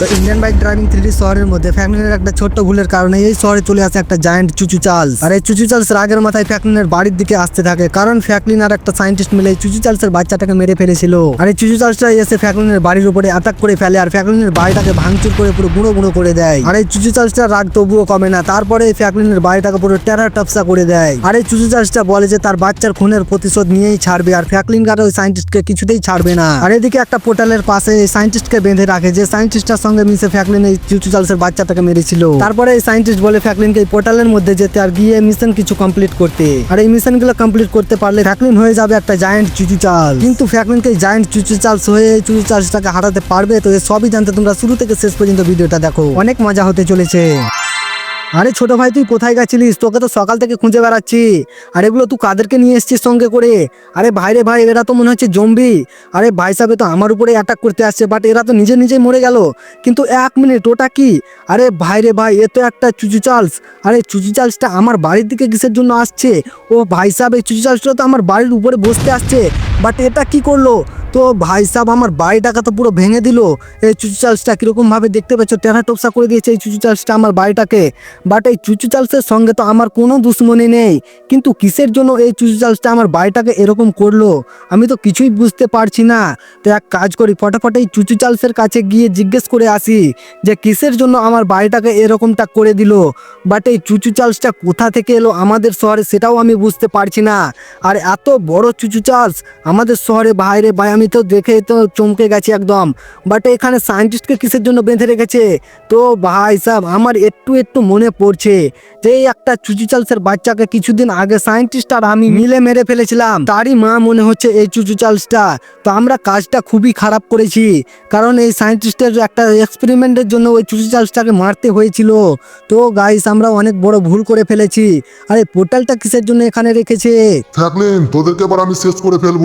তো Indian bike driving three শহরের মধ্যে ফ্যাকলিনের একটা ছোট্ট ভুলের কারণে এই শহরে চলে আসে একটা জায়ান্ট চুচু চার্লস। আর এই চুচু চার্লস রাগের মাথায় ফ্যাকলিনের বাড়ির দিকে আসতে থাকে, কারণ ফ্যাকলিন আর একটা সাইন্টিস্ট মিলে চুচু চার্লসের বাচ্চাটাকে মেরে ফেলেছিল। আর এই চুচু চার্লসটা এসে ফ্যাকলিনের বাড়ির উপরে অ্যাটাক করে ফেলে আর ফ্যাকলিনের বাড়িটাকে ভাঙচুর করে পুরো গুঁড়ো গুঁড়ো করে দেয়। আর এই চুচু চার্লসটা রাগ তবুও কমে না, তারপরে এই ফ্যাকলিনের বাড়িটাকে পুরো টেরা টপসা করে দেয়। আর এই চুচু চার্লসটা বলে যে তার বাচ্চার খুনের প্রতিশোধ নিয়েই ছাড়বে, আর ফ্যাকলিন গার ওই সাইন্টিস্টকে কিছুতেই ছাড়বে না। আর এদিকে একটা পোর্টালের পাশে এই সাইন্টিস্টকে বেঁধে রাখে, যে সাইন্টিস্টটার সঙ্গে মিশে ফ্যাকলিন এই চার্লসের বাচ্চাটাকে মেরেছিল। তারপরে এই সাইন্টিস্ট বলে ফ্যাকলিনকে এই পোর্টালের মধ্যে যেতে আর গিয়ে মিশন কিছু কমপ্লিট করতে। আর এই মিশনগুলো কমপ্লিট করতে পারলে ফ্যাকলিন হয়ে যাবে একটা জায়েন্ট চুচু চাল কিন্তু ফ্যাকলিনকে জায়েন্ট চুচু চার্লস হয়ে চুচু চার্লসটাকে হারাতে পারবে, তো সবই জানতে তোমরা শুরু থেকে শেষ পর্যন্ত ভিডিওটা দেখো। অনেক মজা হতে চলেছে। আরে ছোট ভাই, তুই কোথায় গেছিলিস? তোকে তো সকাল থেকে খুঁজে বেড়াচ্ছি। আর এগুলো তুই কাদেরকে নিয়ে এসছিস সঙ্গে করে? আরে ভাই রে ভাই, এরা তো মনে হচ্ছে জম্বি আরে ভাই সাহেব তো আমার উপরে অ্যাটাক করতে আসছে বাট এরা তো নিজে নিজেই মরে গেল। কিন্তু এক মিনিট ওটা কি? আরে ভাই রে ভাই, এ তো একটা চুচু চার্লস। আরে চুচু চার্লসটা আমার বাড়ির দিকে কিসের জন্য আসছে? ও ভাই সাহেব, এই চুচু চার্লসটা তো আমার বাড়ির উপরে বসতে আসছে। বাট এটা কি করল? তো ভাই সাহেব আমার বাড়িটাকে তো পুরো ভেঙে দিল। এই চুচু চার্লসটা কীরকমভাবে দেখতে পাচ্ছ টেরা টোপসা করে দিয়েছে এই চুচু চার্লসটা আমার বাড়িটাকে। বাট এই চুচু চার্লসের সঙ্গে তো আমার কোনো দুশ্মনী নেই। কিন্তু কিসের জন্য এই চুচু চার্লসটা আমার বাড়িটাকে এরকম করল? আমি তো কিছুই বুঝতে পারছি না। তো এক কাজ করি, ফটাফট এই চুচু চার্লসের কাছে গিয়ে জিজ্ঞেস করে আসি যে কিসের জন্য আমার বাড়িটাকে এরকমটা করে দিল? বাট এই চুচু চার্লসটা কোথা থেকে এলো আমাদের শহরে সেটাও আমি বুঝতে পারছি না। আর এত বড় চুচু চার্লস আমাদের শহরে বাইরে ভাই আমি তো দেখে তো চমকে গেছি একদম। বাট এখানে সায়েন্টিস্টকে কিসের জন্য বেঁধে রেখেছে? তো ভাই সাহেব আমার একটু একটু মনে পড়ছে যে এই একটা চুচু চার্লসের বাচ্চাকে কিছুদিন আগে সায়েন্টিস্ট আর আমি মিলে মেরে ফেলেছিলাম। তারই মা মনে হচ্ছে এই চুচু চার্লসটা তো আমরা কাজটা খুবই খারাপ করেছি। কারণ এই সায়েন্টিস্টের একটা এক্সপেরিমেন্টের জন্য ওই চুচু চার্লসটাকে মারতে হয়েছিল। তো গাইস আমরা অনেক বড় ভুল করে ফেলেছি। আরে পোর্টালটা কিসের জন্য এখানে রেখেছে? ফ্র্যাঙ্কলিন তোদেরকে এবার আমি শেষ করে ফেলব।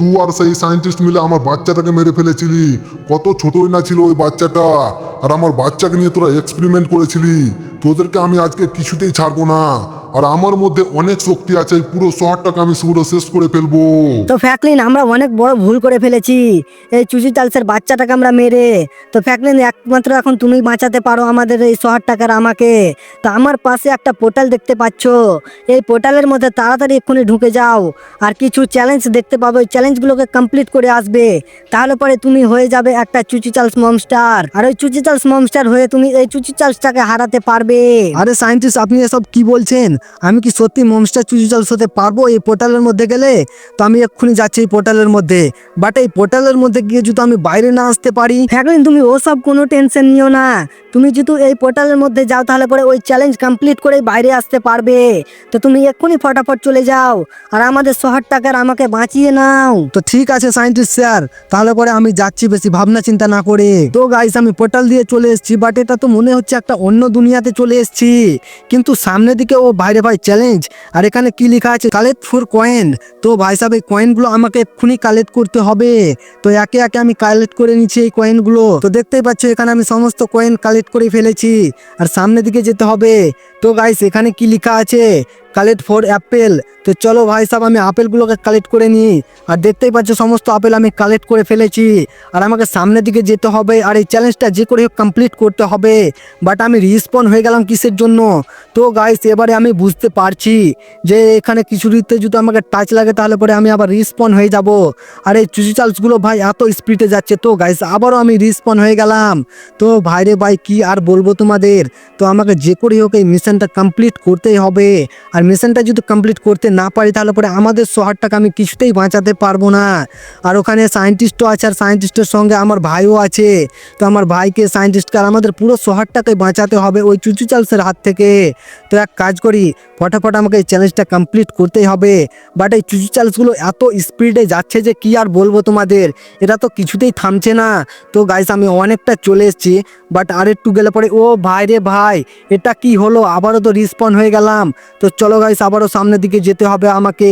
তুই আর সেই সায়েন্টিস্ট মিলে আমার বাচ্চাটাকে মেরে ফেলেছিলি কত ছোটই না ছিল ওই বাচ্চাটা আর আমার বাচ্চাকে নিয়ে তোরা এক্সপেরিমেন্ট করেছিলি তোদেরকে আমি আজকে কিছুতেই ছাড়বো না আর আমার মধ্যে অনেক শক্তি আছে পুরো শহরটাকে আমি পুরো শেষ করে ফেলব তো ফ্যাকলিন আমরা অনেক বড় ভুল করে ফেলেছি এই চুচি চালসের বাচ্চাটাকে আমরা মেরে তো ফ্যাকলিন একমাত্র এখন তুমি বাঁচাতে পারো আমাদের এই শহরটাকে আর আমাকে তো আমার পাশে একটা পোর্টাল দেখতে পাচ্ছ এই পোর্টালের মধ্যে তাড়াতাড়ি এক্ষুনি ঢুকে যাও আর কিছু চ্যালেঞ্জ দেখতে পাবো ওই চ্যালেঞ্জগুলোকে কমপ্লিট করে আসবে। তাহলে পরে তুমি হয়ে যাবে একটা চুচি চালস মমস্টার আর ওই চুচি চালস মমস্টার হয়ে তুমি এই চুচি চালসটাকে হারাতে পারবে। আরে সায়েন্টিস্ট আপনি এসব কি বলছেন? আমি কি সত্যি মমস্টার চুচি চুচুচালস হতে পারব এই পোর্টালের মধ্যে গেলে? তো আমি এক্ষুনি যাচ্ছি এই পোর্টালের মধ্যে। বাট এই পোর্টালের মধ্যে গিয়ে যদি আমি বাইরে না আসতে পারি? ফ্যাকলিন তুমি ওসব কোনো টেনশন নিও না। তুমি যদি এই পোর্টালের মধ্যে যাও তাহলে পরে ওই চ্যালেঞ্জ কমপ্লিট করে বাইরে আসতে পারবে। তো তুমি এক্ষুনি ফটাফট চলে যাও। আর আমাদের শহরটাকে আর আমাকে বাঁচিয়ে নাও। তো ঠিক আছে সায়েন্টিস্ট স্যার। তাহলে পরে আমি যাচ্ছি, বেশি ভাবনা চিন্তা না করে। তো গাইস আমি পোর্টাল দিয়ে চলে এসেছি বাট এটা তো মনে হচ্ছে একটা অন্য দুনিয়াতে চলে এসেছি। কিন্তু সামনের দিকে, ও বাইরে ভাই চ্যালেঞ্জ আর এখানে কি লেখা আছে? কালেক্ট ফোর কয়েন তো ভাই সাহেব, এই কয়েনগুলো আমাকে এক্ষুনি কালেক্ট করতে হবে। তো একে একে আমি কালেক্ট করে নিচ্ছি এই কয়েনগুলো তো দেখতেই পাচ্ছ, এখানে আমি সমস্ত কয়েন কালেক্ট করে ফেলেছি। আর সামনের দিকে যেতে হবে। তো গাইস এখানে কি লেখা আছে? Collect four apple. তো চলো ভাই সাহেব আমি আপেলগুলোকে কালেক্ট করে নিই। আর দেখতেই পাচ্ছ, সমস্ত আপেল আমি কালেক্ট করে ফেলেছি। আর আমাকে সামনের দিকে যেতে হবে। আর এই চ্যালেঞ্জটা যে করে কমপ্লিট করতে হবে। বাট আমি রিস্পন হয়ে গেলাম কিসের জন্য? তো গাইস এবারে আমি বুঝতে পারছি যে এখানে কিছুরিতে যদি আমাকে টাচ লাগে, তাহলে পরে আমি আবার রিস্পন হয়ে যাব। আর এই চুচি চার্লসগুলো ভাই, এত স্পিডে যাচ্ছে। তো গাইস আবারও আমি রিস্পন হয়ে গেলাম। তো ভাইরে ভাই, কি আর বলব তোমাদের? তো আমাকে যে করে হোক এই মিশনটা কমপ্লিট করতেই হবে। আর মিশনটা যদি কমপ্লিট করতে না পারি, তাহলে পরে আমাদের শহরটাকে আমি কিছুতেই বাঁচাতে পারব না। আর ওখানে সায়েন্টিস্টও আছে, আর সায়েন্টিস্টের সঙ্গে আমার ভাইও আছে। তো আমার ভাইকে সায়েন্টিস্টকে আর আমাদের পুরো শহরটাকে বাঁচাতে হবে ওই চুচু চালসের হাত থেকে। তো এক কাজ করি, ফটাফট আমাকে এই চ্যালেঞ্জটা কমপ্লিট করতেই হবে। বাট এই চুচু চালসগুলো এত স্পিডে যাচ্ছে যে কি আর বলব তোমাদের? এটা তো কিছুতেই থামছে না। তো গাইস আমি অনেকটা চলে এসেছি বাট আর একটু গেলে পরে, ও ভাই রে ভাই, এটা কি হলো? আবারও তো রিসপন হয়ে গেলাম। তো চলো চলো গাইস আবারও সামনের দিকে যেতে হবে আমাকে।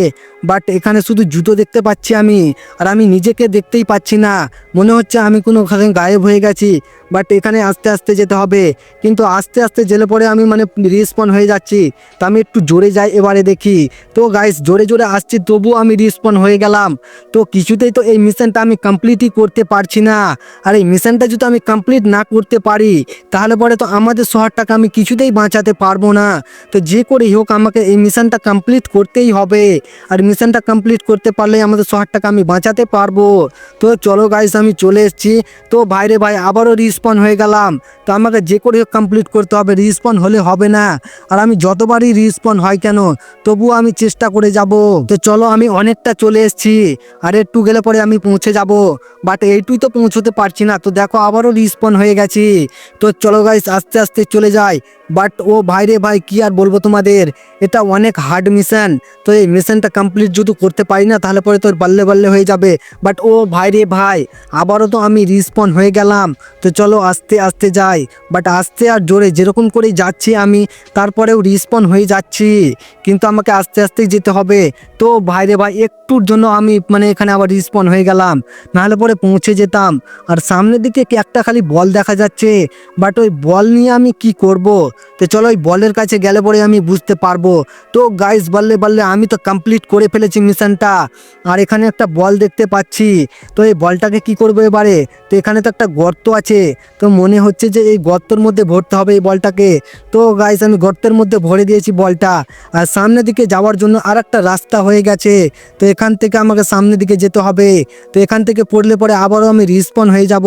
বাট এখানে শুধু জুতো দেখতে পাচ্ছি আমি, আর আমি নিজেকে দেখতেই পাচ্ছি না। মনে হচ্ছে আমি কোনো ওখানে গায়েব হয়ে গেছি। বাট এখানে আস্তে আস্তে যেতে হবে। কিন্তু আস্তে আস্তে জেলে পরে আমি মানে রিস্পন হয়ে যাচ্ছি। তো আমি একটু জোরে যাই এবারে দেখি। তো গাইস জোরে জোরে আসছি, তবুও আমি রিস্পন হয়ে গেলাম। তো কিছুতেই তো এই মিশনটা আমি কমপ্লিটই করতে পারছি না। আর এই মিশনটা যদি আমি কমপ্লিট না করতে পারি, তাহলে পরে তো আমাদের শহরটাকে আমি কিছুতেই বাঁচাতে পারব না। তো যে করেই হোক আমাকে এই মিশনটা কমপ্লিট করতেই হবে। আর মিশনটা কমপ্লিট করতে পারলেই আমাদের শহরটাকে আমি বাঁচাতে পারব। তো চলো গাইস আমি চলে এসেছি। তো ভাইরে ভাই, আবারও রিস্পন হয়ে গেলাম। তো আমাকে যে করে কমপ্লিট করতে হবে রিস্পন হলে হবে না। আর আমি যতবারই রিস্পন হয় কেন, তবুও আমি চেষ্টা করে যাব। তো চলো, আমি অনেকটা চলে এসেছি। আর একটু গেলে পরে আমি পৌঁছে যাব। বাট এইটুই তো পৌঁছতে পারছি না। তো দেখো, আবারও রিস্পন হয়ে গেছি। তো চলো গাইস আস্তে আস্তে চলে যাই। বাট ও ভাইরে ভাই, কি আর বলব তোমাদের? এটা অনেক হার্ড মিশন তো এই মিশনটা কমপ্লিট যদি করতে পারি না, তাহলে পরে তোর বাল্লে বাল্লে হয়ে যাবে। বাট ও ভাইরে ভাই, আবারও তো আমি রিস্পন হয়ে গেলাম। তো চলো আস্তে আস্তে যাই। বাট আস্তে আর জোরে যেরকম করেই যাচ্ছি আমি, তারপরেও রিস্পন হয়ে যাচ্ছি। কিন্তু আমাকে আস্তে আস্তে যেতে হবে। তো ভাইরে ভাই, একটুর জন্য আমি মানে এখানে আবার রিস্পন হয়ে গেলাম। নাহলে পরে পৌঁছে যেতাম। আর সামনের দিকে একটা খালি বল দেখা যাচ্ছে? বাট ওই বল নিয়ে আমি কি করব? তো চলো ওই বলের কাছে গেলে পরে আমি বুঝতে পারব। তো গাইস বললে বললে আমি তো কমপ্লিট করে ফেলেছি মিশনটা আর এখানে একটা বল দেখতে পাচ্ছি। তো এই বলটাকে কি করব এবারে? তো এখানে তো একটা গর্ত আছে। তো মনে হচ্ছে যে এই গর্তর মধ্যে ভরতে হবে এই বলটাকে। তো গাইস আমি গর্তের মধ্যে ভরে দিয়েছি বলটা। আর সামনের দিকে যাওয়ার জন্য আর একটা রাস্তা হয়ে গেছে। তো এখান থেকে আমাকে সামনের দিকে যেতে হবে। তো এখান থেকে পড়লে পরে আবারও আমি রিস্পন হয়ে যাব।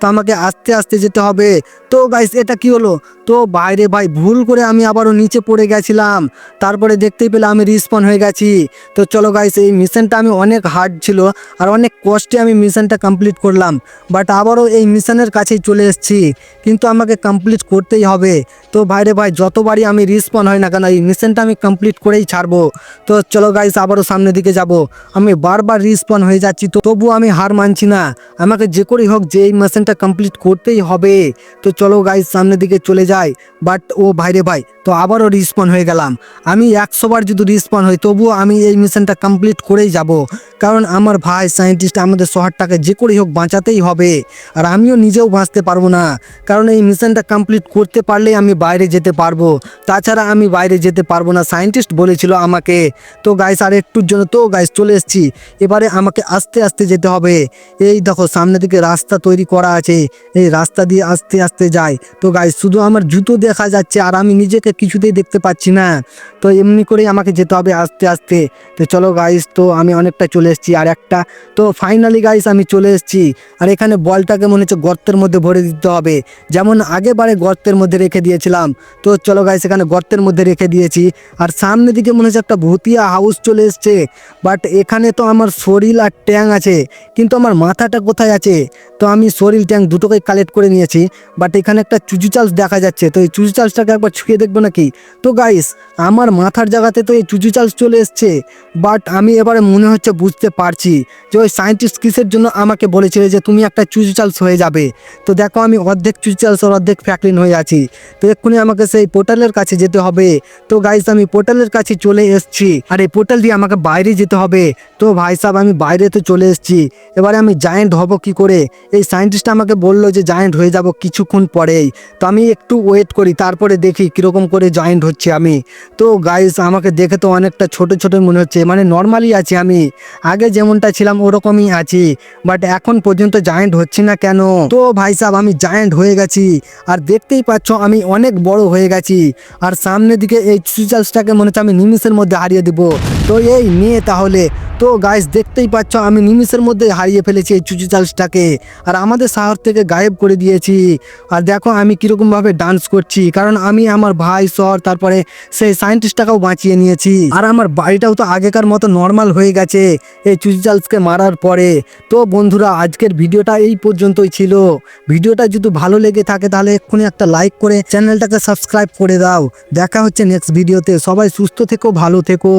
তো আমাকে আস্তে আস্তে যেতে হবে। তো গাইস এটা কি হলো? তো বাইরে ভাই, ভুল করে আমি আবারও নিচে পড়ে গেছিলাম। তারপরে দেখতেই পেলে আমি রিস্পন হয়ে গেছি। তো চলো গাইস এই মিশনটা আমি অনেক হার্ড ছিল আর অনেক কষ্টে আমি মিশনটা কমপ্লিট করলাম। বাট আবারও এই মিশনের কাছেই চলে এসেছি। কিন্তু আমাকে কমপ্লিট করতেই হবে। তো ভাইরে ভাই, যতবারই আমি রিস্পন হয় না কেন, এই মিশনটা আমি কমপ্লিট করেই ছাড়বো। তো চলো গাইস আবারও সামনের দিকে যাব। আমি বারবার রিস্পন হয়ে যাচ্ছি, তো তবুও আমি হার মানছি না। আমাকে যে করেই হোক, যে এই মিশনটা কমপ্লিট করতেই হবে। তো চলো গাইস সামনের দিকে চলে যাই। বাট ও ভাইরে ভাই, তো আবারও রিসপন হয়ে গেলাম। আমি একশোবার যদি রিসপন হই তবুও আমি এই মিশনটা কমপ্লিট করেই যাব। কারণ আমার ভাই সায়েন্টিস্ট আমাদের শহরটাকে যে করেই হোক বাঁচাতেই হবে। আর আমিও নিজেও বাঁচতে পারব না। কারণ এই মিশনটা কমপ্লিট করতে পারলেই আমি বাইরে যেতে পারব। তাছাড়া আমি বাইরে যেতে পারব না সায়েন্টিস্ট বলেছিল আমাকে। তো গাইস আর একটুর জন্য তো গাইস চলে এসেছি। এবারে আমাকে আস্তে আস্তে যেতে হবে। এই দেখো, সামনে দিকে রাস্তা তৈরি করা আছে। এই রাস্তা দিয়ে আস্তে আস্তে যাই। তো গাইস শুধু আমার জুতো দেখা যাচ্ছে, আর আমি নিজেকে কিছুতেই দেখতে পাচ্ছি না। তো এমনি করেই আমাকে যেতে হবে আস্তে আস্তে। তো চলো গাইস তো আমি অনেকটা চলে এসেছি আর একটা। তো ফাইনালি গাইস আমি চলে এসেছি। আর এখানে বলটাকে মনে হচ্ছে গর্তের মধ্যে ভরে দিতে হবে। যেমন আগেবারে গর্তের মধ্যে রেখে দিয়েছিলাম। তো চলো গাইস এখানে গর্তের মধ্যে রেখে দিয়েছি। আর সামনে দিকে মনে হচ্ছে একটা ভুতিয়া হাউস চলে এসছে। বাট এখানে তো আমার শরীর আর ট্যাং আছে। কিন্তু আমার মাথাটা কোথায় আছে? তো আমি শরীর ট্যাং দুটোকে কালেক্ট করে নিয়েছি। বাট এখানে একটা চুচু চার্জ দেখা যাচ্ছে। তো এই চুচু চার্জটাকে একবার ছুঁয়ে দেখব নাকি? তো গাইস আমার মাথার জায়গাতে তো এই চুচু চার্জ চলে এসছে। বাট আমি এবারে মনে হচ্ছে বুঝতে পারছি যে ওই সায়েন্টিস্ট কিসের জন্য আমাকে বলেছিল যে তুমি একটা চুচু চার্জ হয়ে যাবে। তো দেখো আমি অর্ধেক চুচু চার্জ আর অর্ধেক ফ্যাকলিন হয়ে আছি। তো এক্ষুনি আমাকে সেই পোর্টালের কাছে যেতে হবে। তো গাইস আমি পোর্টালের কাছে চলে এসেছি। আর এই পোর্টাল দিয়ে আমাকে বাইরে যেতে হবে। তো ভাই সাহেব আমি বাইরে তো চলে এসেছি। এবারে আমি জায়েন্ট হব কি করে? এই সায়েন্টিস্ট আমাকে বলল যে জায়েন্ট হয়ে যাব কিছুক্ষণ পরেই। তো আমি একটু ওয়েট করি, তারপরে দেখি কীরকম করে জয়েন্ট হচ্ছে আমি। তো গাইস আমাকে দেখে তো অনেকটা ছোট ছোট মনে হচ্ছে। মানে নর্মালি আছি আমি। আগে যেমনটা ছিলাম ওরকমই আছি বাট এখন পর্যন্ত জায়েন্ট হচ্ছে না কেন? তো ভাই সাহেব আমি জায়েন্ট হয়ে গেছি, আর দেখতেই পাচ্ছ আমি অনেক বড় হয়ে গেছি, আর সামনের দিকে এই সুইচার্সটাকে মনে হচ্ছে আমি নিমিষের মধ্যে হারিয়ে দিব। তো এই নিয়ে তাহলে। তো গাইস দেখতেই পাচ্ছ, আমি নিমিষের মধ্যে হারিয়ে ফেলেছি এই চুচি চার্জটাকে আর আমাদের শহর থেকে গায়েব করে দিয়েছি। আর দেখো, আমি কীরকমভাবে ডান্স করছি। কারণ আমি আমার ভাই, সর, তারপরে সেই সায়েন্টিস্টটাকেও বাঁচিয়ে নিয়েছি। আর আমার বাড়িটাও তো আগেকার মতো নর্মাল হয়ে গেছে এই চুচি চার্জকে মারার পরে। তো বন্ধুরা, আজকের ভিডিওটা এই পর্যন্তই ছিল। ভিডিওটা যদি ভালো লেগে থাকে, তাহলে এক্ষুনি একটা লাইক করে চ্যানেলটাকে সাবস্ক্রাইব করে দাও। দেখা হচ্ছে নেক্সট ভিডিওতে সবাই সুস্থ থেকো, ভালো থেকো।